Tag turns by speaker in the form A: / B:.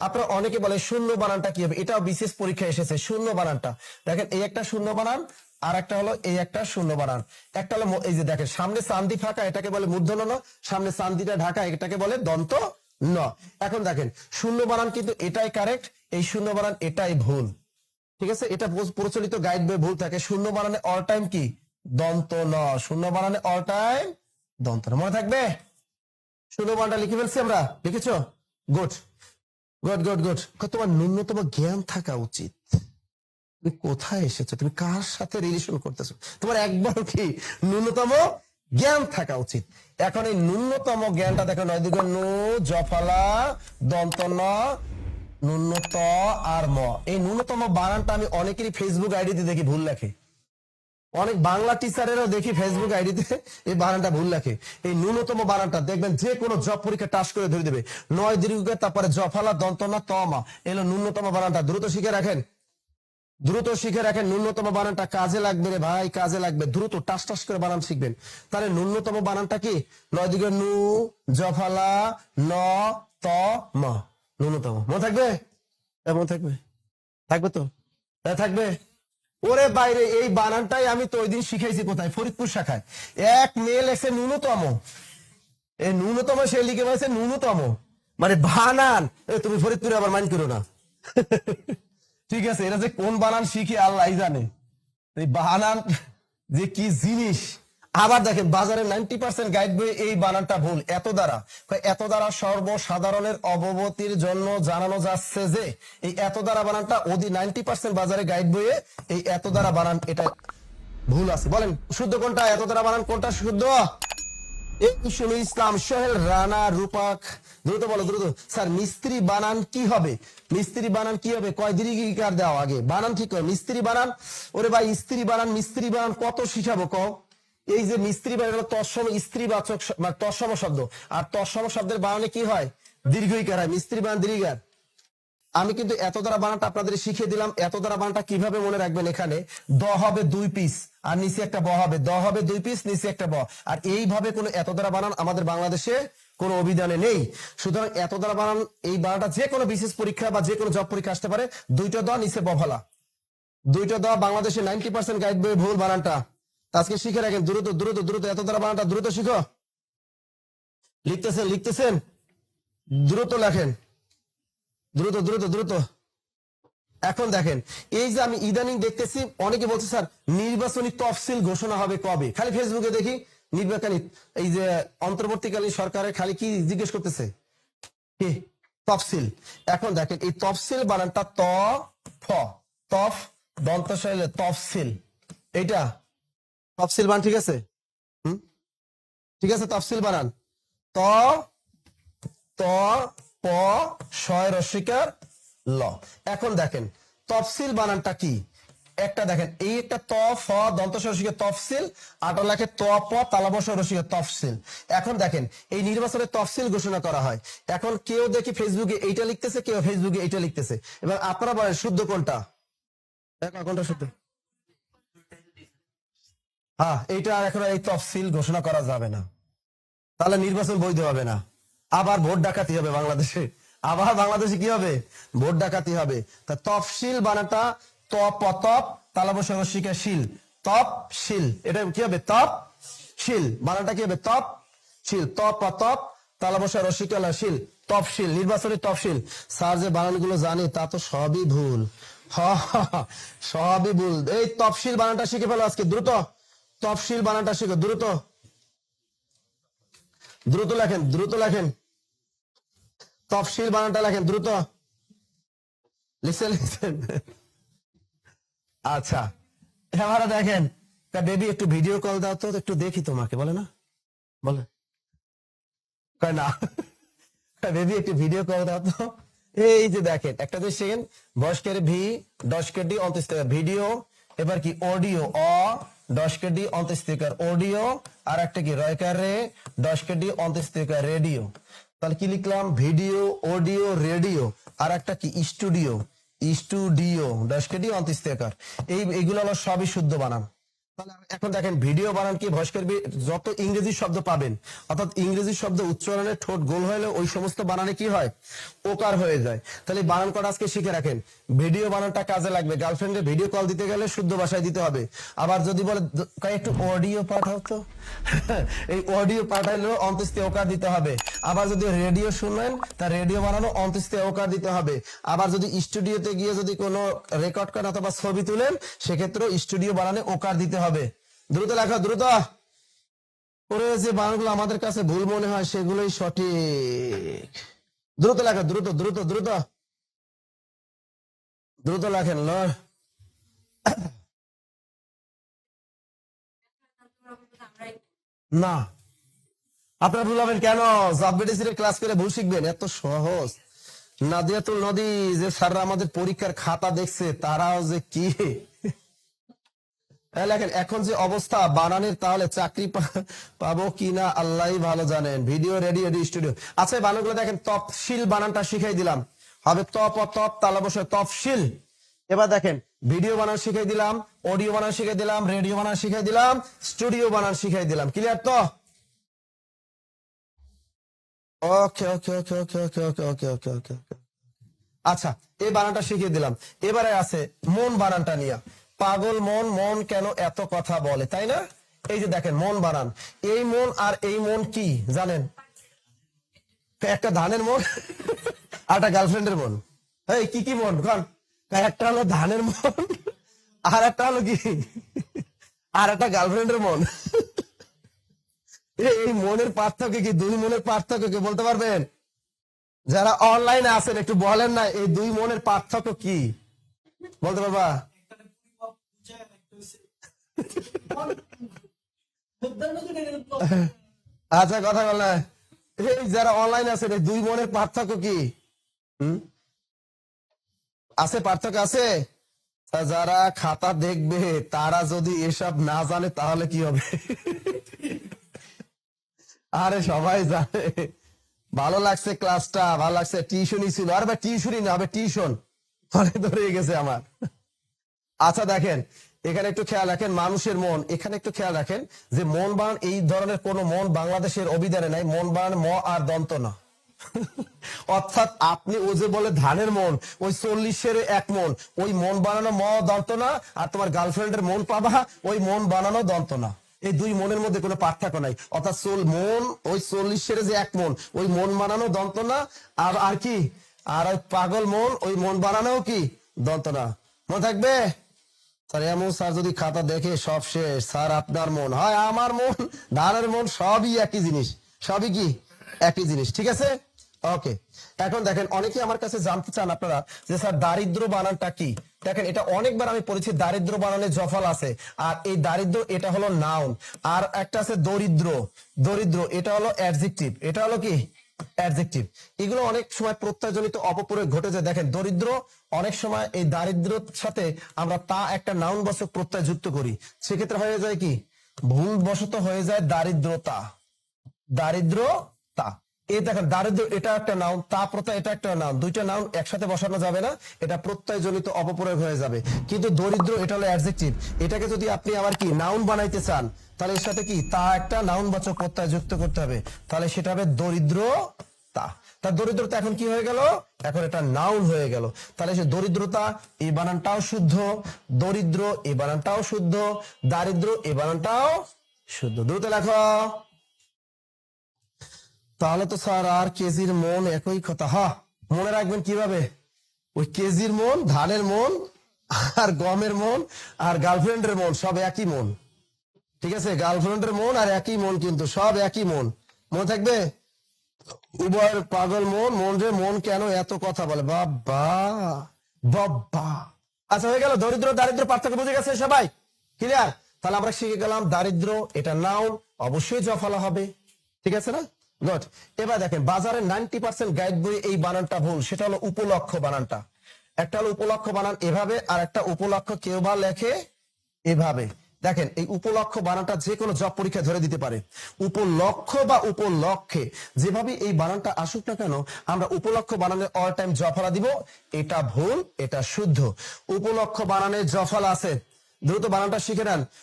A: আপনারা অনেকে বলে শূন্য বানানটা কি হবে? এটাও বিশেষ পরীক্ষা এসেছে, শূন্য বানানটা। দেখেন, এই একটা শূন্য বানান, আর একটা হলো এই একটা শূন্য বানান। একটা হলো এই যে দেখেন, সামনে চান্দি ফাঁকা, এটাকে বলে মূর্ধন্য ন সামনে চান্দিটা ঢাকা, এটাকে বলে দন্ত ন। এখন দেখেন, শূন্য বানান কিন্তু এটাই কারেক্ট এই শূন্য বানান এটাই ভুল। ঠিক আছে? এটা প্রচলিত গাইড বই ভুল থাকে। শূন্য বানানে অল টাইম কি? দন্ত ন। শূন্য বানানে অল টাইম দন্ত ন। মনে থাকবে? শূন্য বানানটা লিখে ফেলছি আমরা। লিখেছো? গুড গুড গুড গুড তোমার ন্যূনতম জ্ঞান থাকা উচিত। তুমি কোথায় এসেছ? তুমি কার সাথে রিলেশন করতেছো? তোমার একবার কি ন্যূনতম জ্ঞান থাকা উচিত? এখন এই ন্যূনতম জ্ঞানটা দেখো নয় দুগুণ নু জফালা দন্ত ন্যূনত আর ম। এই ন্যূনতম বানানটা আমি অনেকেরই ফেসবুক আইডিতে দেখি, ভুল লেখে। অনেক বাংলা টিচারেরও দেখি ফেসবুক আইডিতে এই বানানটা ভুল লেখে। এই ন্যূনতম বানানটা দেখবেন যে কোনো জব পরীক্ষা টাস করে ধরে দেবে। নয় দীর্ঘ তারপরে জফালা দন্তনা তমা এলো ন্যূনতম বানানটা। দ্রুত শিখে রাখেন। দ্রুত শিখে রাখেন ন্যূনতম বানানটা কাজে লাগবে রে ভাই কাজে লাগবে। দ্রুত টাস টাস করে বানান শিখবেন। তাহলে ন্যূনতম বানানটা কি? নয় দিকে নু জফালা ন ত ম। ন্যূনতম। মনে থাকবে? হ্যাঁ, মনে থাকবে। থাকবে তো? হ্যাঁ, থাকবে। ওরে বাইরে, এই বানানটাই আমি তো ওই দিন শিখাইছি কোথায়? ফরিদপুর শাখায়। এক মেল এসে ন্যূনতম। এই ন্যূনতম সে লিখে বলেছে ন্যূনতম। মানে বানান। তুমি ফরিদপুরে আবার মাইন্ড করো না। ঠিক আছে এটা যে কোন বানান শিখে আল্লাহ জানে। এই বানান যে কি জিনিস। আবার দেখেন, বাজারে নাইনটি পার্সেন্ট গাইড বই, এই বানানটা ভুল। এত দ্বারা। এত দ্বারা সর্বসাধারণের অবগতির জন্য জানানো যাচ্ছে যে, এই এত দ্বারা বানানটা ওদি নাইনটি পার্সেন্ট বাজারে গাইড বইয়ে এই এত দ্বারা বানান, এটা ভুল আছে। বলেন, শুদ্ধ কোনটা? এত দ্বারা বানান, কোনটা শুদ্ধ? এই ইসলাম সোহেল রানা রূপক, দ্রুত বলো, দ্রুত। স্যার, মিস্ত্রি বানান কি হবে? মিস্ত্রি বানান কি হবে? কয় দীর্ঘিকার দাও আগে? বানান ঠিক মিস্ত্রি বানান, ওরে ভাই, স্ত্রী বানান, মিস্ত্রি বানান কত শিখাবো কও? এই যে মিস্ত্রি হলো তৎসম স্ত্রী বাচক মানে তৎসম শব্দ। আর তৎসম শব্দের বানানে কি হয়? দীর্ঘইকার হয়। মিস্ত্রি বানান দীর্ঘিকার আমি কিন্তু এত দ্বারা বানানটা আপনাদের শিখিয়ে দিলাম। এত দ্বারা বানানটা কীভাবে মনে রাখবেন এখানে? দ হবে দুই পিস, আর নিচে একটা ব হবে। দ হবে দুই পিস, নিচে একটা ব। আর এইভাবে কোনো এত দ্বারা বানান আমাদের বাংলাদেশে কোনো অভিধানে নেই। সুতরাং এত দ্বারা বানান, এই বানানটা যে কোনো বিশেষ পরীক্ষা বা যে কোনো জব পরীক্ষা আসতে পারে। দুইটা দ, নিচে ব ফলা। দুইটা দ, বাংলাদেশে নাইনটি পার্সেন্ট গাইড বই ভুল বানানটা। আজকে শিখে রাখেন, দ্রুত দ্রুত দ্রুত, এত দ্বারা বানানটা দ্রুত শিখো। লিখতেছেন লিখতেছেন, দ্রুত লেখেন। দ্রুত দ্রুত দ্রুত। এখন দেখেন, এই যে আমি ইদানিং দেখতেছি, অনেকে বলছে, স্যার, নির্বাচনী তফসিল ঘোষণা হবে কবে? খালি ফেসবুকে দেখি, নির্বাচনী, এই যে অন্তর্বর্তীকালীন সরকারের খালি কি জিজ্ঞেস করতেছে? কি? তফসিল। এখন দেখেন, এই তফসিল বানানটা ত, ফ, তফ দন্তশৈলে তফসিল। এইটা তফসিল বান ঠিক আছে? ঠিক আছে, তফসিল বানান। ত ত, প শয় ল। এখন দেখেন, তফসিল বানানটা কি? একটা দেখেন, এই একটা ত, ফ, দন্ত রসিকা তফসিল আটা লাখে ত, প তালাবস রসিকা তফসিল। এখন দেখেন, এই নির্বাচনের তফসিল ঘোষণা করা হয়। এখন কেউ দেখি ফেসবুকে এইটা লিখতেছে, কেউ ফেসবুকে এইটা লিখতেছে। এবার আপনারা বলেন, শুদ্ধ কোনটা? কোনটা শুদ্ধ? হ্যাঁ এইটা এখন এই তফসিল ঘোষণা করা যাবে না। তাহলে নির্বাচন বৈধ হবে না। আবার ভোট ডাকাতি হবে বাংলাদেশে। আবার বাংলাদেশে কি হবে? ভোট ডাকাতি হবে। তা তফসিল বানাটা তপ তপ তালাবস শিকা শিল তপ শিল এটা কি হবে? তপ শিল বানাটা কি হবে? তপ শিল তপ তপ তালাবস রসিকালা শিল তফসিল নির্বাচনী তফসিল স্যার যে বানানগুলো জানে, তা তো সবই ভুল। সবই ভুল। এই তফসিল বানানটা শিখে ফেলো আজকে, দ্রুত। তফসিল বানানটা শিখো, দ্রুত। দ্রুত লেখেন দ্রুত লেখেন। তফসিল বানানটা লেখেন, দ্রুত। লিখছেন লিখছেন। আচ্ছা এবারে দেখেন বেবি একটু ভিডিও কল দাও তো, একটু দেখি তোমাকে, বলে না? বলে। না? বেবি একটু ভিডিও কল দাও তো। এই যে দেখেন, একটা যে সেকেন্ড বয়স্কের ভি দশকের ডি অন্ত্যেষ্টিকার ভিডিও এবার কি অডিও অ দশকের কেডি অন্তস্থিকার অডিও, আর একটা কি রয়কার রে? দশ কেডি অন্তস্থিকার রেডিও। তাহলে কি লিখলাম? ভিডিও, অডিও, রেডিও, আর একটা কি স্টুডিও। স্টুডিও, দশ কেডি অন্ত্যেষ্টিকার এই এগুলো হলো সবই শুদ্ধ বানান। এখন দেখেন, ভিডিও বানান কি ভয়েস করবি? যত ইংরেজি শব্দ পাবেন, অর্থাৎ ইংরেজি শব্দ উচ্চারণে ঠোঁট গোল হলে ওই সমস্ত বানানে কি হয়? ওকার হয়ে যায়। তাহলে বানান কটা আজকে শিখে রাখেন। ভিডিও বানানটা কাজে লাগবে। গার্লফ্রেন্ডে ভিডিও কল দিতে গেলে শুদ্ধ ভাষায় দিতে হবে। আবার যদি বলে একটু অডিও পাঠাও তো। এই অডিও পাঠাইলেও অন্তস্তে ওকার দিতে হবে। আবার যদি রেডিও শুনেন, তা রেডিও বানানো অন্তস্তে ওকার দিতে হবে। আবার যদি স্টুডিওতে গিয়ে যদি কোনো রেকর্ড করেন অথবা ছবি তুলেন, সেক্ষেত্রেও স্টুডিও বানানে ওকার দিতে হবে। দ্রুত লেখা, দ্রুত। ওরে যে বানানগুলো আমাদের কাছে ভুল মনে হয়, সেগুলোই সঠিক। দ্রুত লেখা, দ্রুত দ্রুত দ্রুত। দ্রুত লেখেন, ল। না। আপনারা ভুল হবেন কেন? জাববেডিসির ক্লাস করে ভুল শিখবেন, এত সহজ। নাদিয়াতুল নদী, যে স্যাররা আমাদের পরীক্ষার খাতা দেখছে, তারাও যে কি? লেখেন, এখন যে অবস্থা বানানের, তাহলে চাকরি পাবো কিনা আল্লাহ ভালো জানেন। ভিডিও রেডি রেডি স্টুডিও আচ্ছা বানানগুলো দেখেন, তফসিল বানানটা শিখাই দিলাম। হবে তপ তপ, তালা বসে তফসিল। এবার দেখেন ভিডিও বানান শিখাই দিলাম অডিও বানান শিখাই দিলাম রেডিও বানান শিখাই দিলাম স্টুডিও বানান শিখাই দিলাম। ক্লিয়ার তো? আচ্ছা এই বানানটা শিখিয়ে দিলাম। এবারে আছে মন বানানটা নিয়ে। পাগল মন মন কেন এত কথা বলে, তাই না? এই যে দেখেন, মন বানান এই মন আর এই মন কি, জানেন? একটা ধানের মন আর একটা গার্লফ্রেন্ডের মন। কি কি মন? একটা হলো ধানের মন, আর একটা হলো কি? আর একটা গার্লফ্রেন্ডের মন। এই এই মনের পার্থক্য কি? দুই মনের পার্থক্য কি, বলতে পারবেন? যারা অনলাইনে আছেন, একটু বলেন না, এই দুই মনের পার্থক্য কি? বলতে পারবা? আচ্ছা কথা বল এই যারা অনলাইনে আছেন এই দুই মনের পার্থক্য কি? আছে পার্থক্য আছে? যারা খাতা দেখবে, তারা যদি এসব না জানে, তাহলে কি হবে? আরে, সবাই জানে। ভালো লাগছে ক্লাসটা ভালো লাগছে। টিউশনই ছিল। আরে ভাই টিউশনই না, হবে টিউশন ধরে গেছে আমার। আচ্ছা দেখেন। এখানে একটু খেয়াল রাখেন, মানুষের মন। এখানে একটু খেয়াল রাখেন যে মন বানান এই ধরনের কোন মন বাংলাদেশের অভিধানে নাই। মন বানান ম আর দন্ত না। অর্থাৎ আপনি ও যে বলে ধানের মন, ওই চল্লিশের এক মন, ওই মন বানানো ম দন্ত না, আর তোমার গার্লফ্রেন্ডের মন পাবা, ওই মন বানানো দন্ত না। এই দুই মনের মধ্যে কোনো পার্থক্য নাই। অর্থাৎ চল, মন, ওই চল্লিশের যে এক মন, ওই মন বানানো দন্ত না, আর আর কি? আর ওই পাগল মন, ওই মন বানানো কি? দন্ত না। মনে থাকবে? স্যার এমন স্যার যদি খাতা দেখে সব শেষ, স্যার, আপনার মন। হয় আমার মন ধানের মন, সবই একই জিনিস। সবই কি? একই জিনিস, ঠিক আছে? ওকে। এখন দেখেন অনেকে আমার কাছে জানতে চান আপনারা যে, স্যার, দারিদ্র বানানটা কি? দেখেন, এটা অনেকবার আমি পড়েছি, দারিদ্র বানানে জফল আছে। আর এই দারিদ্র, এটা হলো নাউন আর একটা আছে দরিদ্র। দরিদ্র, এটা হলো অ্যাডজেক্টিভ এটা হলো কি? অ্যাডজেক্টিভ এগুলো অনেক সময় প্রত্যয়জনিত অপপ্রয়োগ ঘটে যায়। দেখেন, দরিদ্র, অনেক সময় এই দারিদ্রর সাথে আমরা তা একটা নাউন বচক প্রত্যয় যুক্ত করি। সেক্ষেত্রে হয়ে যায় কি? ভুল বশত হয়ে যায় দারিদ্রতা। দারিদ্রতা। এই দেখেন, দারিদ্র এটা একটা নাউন, তা প্রত্যয় এটা একটা নাউন। দুইটা নাউন একসাথে বসানো যাবে না, এটা প্রত্যয় জনিত অপপ্রয়োগ হয়ে যাবে। কিন্তু দরিদ্র এটা হলো অ্যাডজেক্টিভ এটাকে যদি আপনি আবার কি, নাউন বানাইতে চান তাহলে এর সাথে কি? তা একটা নাউন বাচক প্রত্যয় যুক্ত করতে হবে। তাহলে সেটা হবে দরিদ্র তা। তার দরিদ্রতা এখন কি হয়ে গেল? এখন এটা নাউন হয়ে গেল। তাহলে সে দরিদ্রতা, এই বানানটাও শুদ্ধ। দরিদ্র, এই বানানটাও শুদ্ধ। দারিদ্র, এই বানানটাও শুদ্ধ। দ্রুত লেখো। তাহলে তো স্যার আর কেজির মন একই কথা। হা, মনে রাখবেন কীভাবে? ওই কেজির মন, ধানের মন, আর গমের মন, আর গার্লফ্রেন্ডের মন, সব একই মন। ঠিক আছে? গার্লফ্রেন্ডের মন আর একই মন কিন্তু, সব একই মন। মনে থাকবে? উভয়ের পাগল মন মন রে মন কেন এত কথা বলে? বাবা বাবা আচ্ছা হয়ে গেল। দরিদ্র, দারিদ্র পার্থক্য বুঝে গেছে সবাই? ক্লিয়ার তাহলে আমরা শিখে গেলাম দারিদ্র, এটা নাউন অবশ্যই জফলা হবে। ঠিক আছে না? গুড এবার দেখেন, বাজারে নাইনটি পার্সেন্ট গাইড বই এই বানানটা ভুল। সেটা হলো উপলক্ষ বানানটা। একটা হলো উপলক্ষ বানান এভাবে, আর একটা উপলক্ষ কেউ বা লেখে এভাবে। দেখেন, এই উপলক্ষ বানানটা যে কোনো জব পরীক্ষা ধরে দিতে পারে। উপলক্ষ বা উপলক্ষে যেভাবে এই বানানটা আসুক না কেন, আমরা উপলক্ষ বানানে অল টাইম জফলা দিব। এটা ভুল, এটা শুদ্ধ। উপলক্ষ বানানে জফলা আছে। দ্রুত বানানটা শিখে নেন।